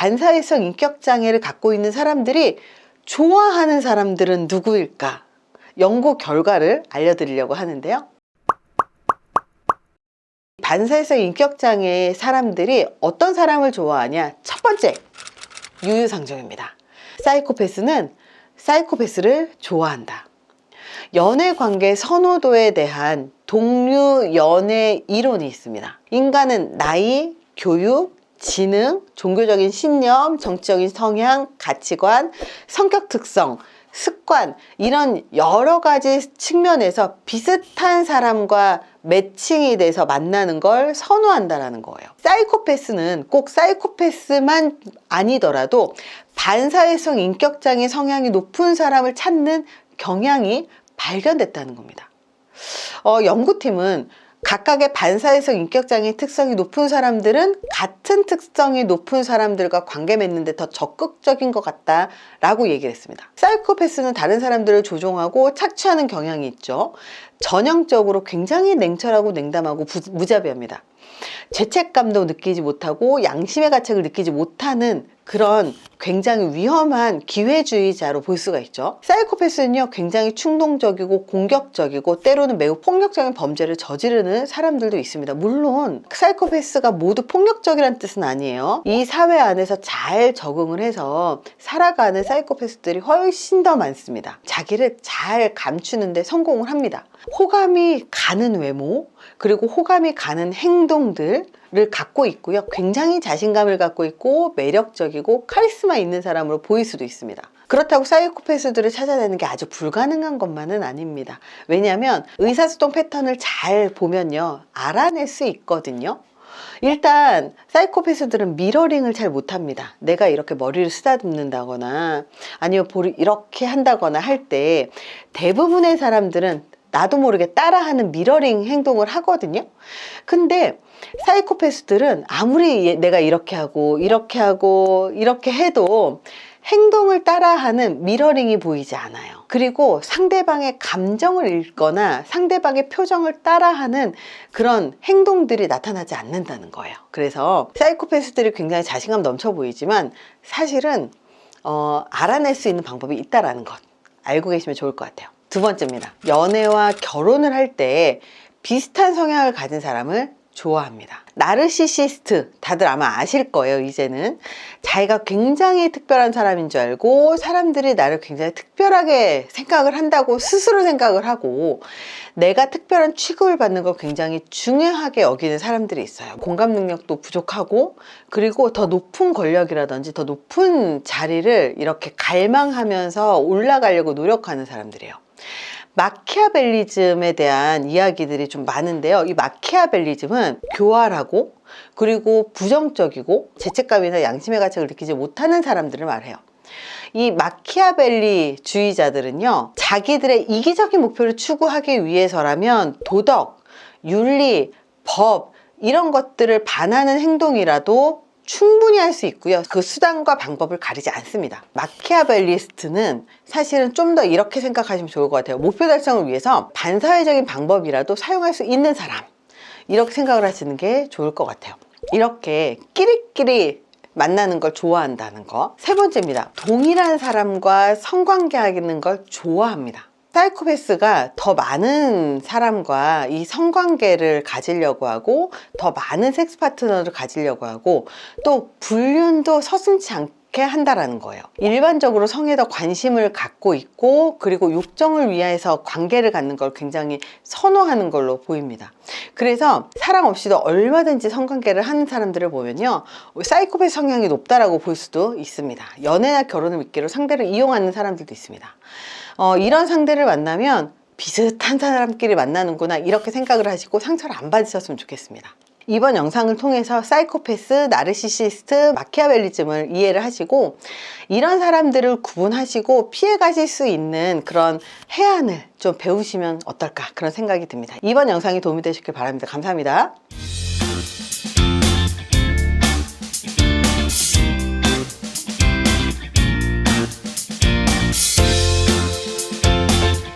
반사회성 인격장애를 갖고 있는 사람들이 좋아하는 사람들은 누구일까? 연구 결과를 알려드리려고 하는데요. 반사회성 인격장애 사람들이 어떤 사람을 좋아하냐? 첫 번째, 유유상종입니다. 사이코패스는 사이코패스를 좋아한다. 연애 관계 선호도에 대한 동류 연애 이론이 있습니다. 인간은 나이, 교육, 지능, 종교적인 신념, 정치적인 성향, 가치관, 성격 특성, 습관 이런 여러 가지 측면에서 비슷한 사람과 매칭이 돼서 만나는 걸 선호한다라는 거예요. 사이코패스는 꼭 사이코패스만 아니더라도 반사회성 인격장애 성향이 높은 사람을 찾는 경향이 발견됐다는 겁니다. 어, 연구팀은 각각의 반사회성 인격장애 특성이 높은 사람들은 같은 특성이 높은 사람들과 관계 맺는데 더 적극적인 것 같다라고 얘기를 했습니다. 사이코패스는 다른 사람들을 조종하고 착취하는 경향이 있죠. 전형적으로 굉장히 냉철하고 냉담하고 부- 무자비합니다. 죄책감도 느끼지 못하고 양심의 가책을 느끼지 못하는 그런 굉장히 위험한 기회주의자로 볼 수가 있죠. 사이코패스는요, 굉장히 충동적이고 공격적이고 때로는 매우 폭력적인 범죄를 저지르는 사람들도 있습니다. 물론 사이코패스가 모두 폭력적이란 뜻은 아니에요. 이 사회 안에서 잘 적응을 해서 살아가는 사이코패스들이 훨씬 더 많습니다. 자기를 잘 감추는데 성공을 합니다. 호감이 가는 외모, 그리고 호감이 가는 행동들을 갖고 있고요. 굉장히 자신감을 갖고 있고 매력적이고 카리스마 있는 사람으로 보일 수도 있습니다. 그렇다고 사이코패스들을 찾아내는 게 아주 불가능한 것만은 아닙니다. 왜냐하면 의사소통 패턴을 잘 보면요. 알아낼 수 있거든요. 일단 사이코패스들은 미러링을 잘 못합니다. 내가 이렇게 머리를 쓰다듬는다거나 아니면 볼을 이렇게 한다거나 할 때 대부분의 사람들은 나도 모르게 따라하는 미러링 행동을 하거든요. 근데 사이코패스들은 아무리 얘- 내가 이렇게 하고 이렇게 하고 이렇게 해도 행동을 따라하는 미러링이 보이지 않아요. 그리고 상대방의 감정을 읽거나 상대방의 표정을 따라하는 그런 행동들이 나타나지 않는다는 거예요. 그래서 사이코패스들이 굉장히 자신감 넘쳐 보이지만 사실은 어, 알아낼 수 있는 방법이 있다라는 것 알고 계시면 좋을 것 같아요. 두 번째입니다. 연애와 결혼을 할 때 비슷한 성향을 가진 사람을 좋아합니다. 나르시시스트 다들 아마 아실 거예요. 이제는 자기가 굉장히 특별한 사람인 줄 알고 사람들이 나를 굉장히 특별하게 생각을 한다고 스스로 생각을 하고 내가 특별한 취급을 받는 걸 굉장히 중요하게 여기는 사람들이 있어요. 공감 능력도 부족하고 그리고 더 높은 권력이라든지 더 높은 자리를 이렇게 갈망하면서 올라가려고 노력하는 사람들이에요. 마키아벨리즘에 대한 이야기들이 좀 많은데요. 이 마키아벨리즘은 교활하고 그리고 부정적이고 죄책감이나 양심의 가책을 느끼지 못하는 사람들을 말해요. 이 마키아벨리 주의자들은요, 자기들의 이기적인 목표를 추구하기 위해서라면 도덕, 윤리, 법, 이런 것들을 반하는 행동이라도 충분히 할 수 있고요. 그 수단과 방법을 가리지 않습니다. 마키아벨리스트는 사실은 좀 더 이렇게 생각하시면 좋을 것 같아요. 목표 달성을 위해서 반사회적인 방법이라도 사용할 수 있는 사람. 이렇게 생각을 하시는 게 좋을 것 같아요. 이렇게 끼리끼리 만나는 걸 좋아한다는 거. 세 번째입니다. 동일한 사람과 성관계하는 걸 좋아합니다. 사이코패스가 더 많은 사람과 이 성관계를 가지려고 하고 더 많은 섹스 파트너를 가지려고 하고 또 불륜도 서슴지 않게 한다라는 거예요. 일반적으로 성에 더 관심을 갖고 있고 그리고 욕정을 위해서 관계를 갖는 걸 굉장히 선호하는 걸로 보입니다. 그래서 사랑 없이도 얼마든지 성관계를 하는 사람들을 보면요. 사이코패스 성향이 높다라고 볼 수도 있습니다. 연애나 결혼을 미끼로 상대를 이용하는 사람들도 있습니다. 어, 이런 상대를 만나면 비슷한 사람끼리 만나는구나 이렇게 생각을 하시고 상처를 안 받으셨으면 좋겠습니다. 이번 영상을 통해서 사이코패스, 나르시시스트, 마키아벨리즘을 이해를 하시고 이런 사람들을 구분하시고 피해 가실 수 있는 그런 해안을 좀 배우시면 어떨까 그런 생각이 듭니다. 이번 영상이 도움이 되셨길 바랍니다. 감사합니다.